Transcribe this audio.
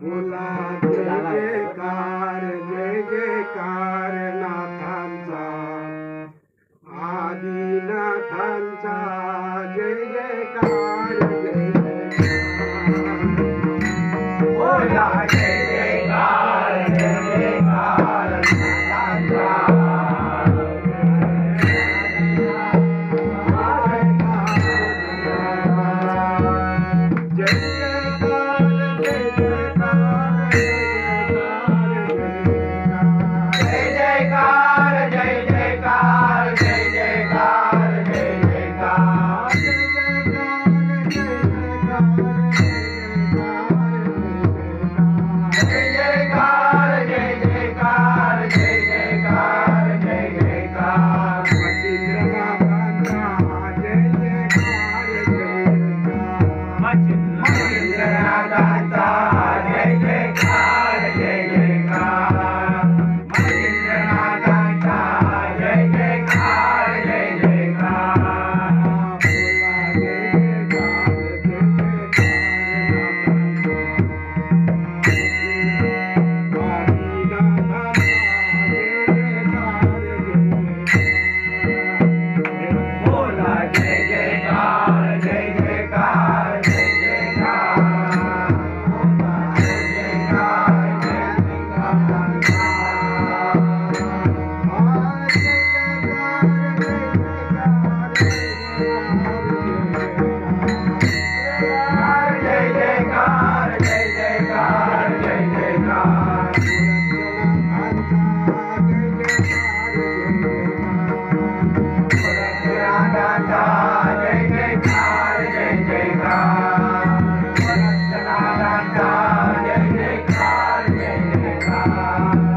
बोला जय कार जय जयकार नाथांचा आदिनाथांचा जय. हो, Thank you.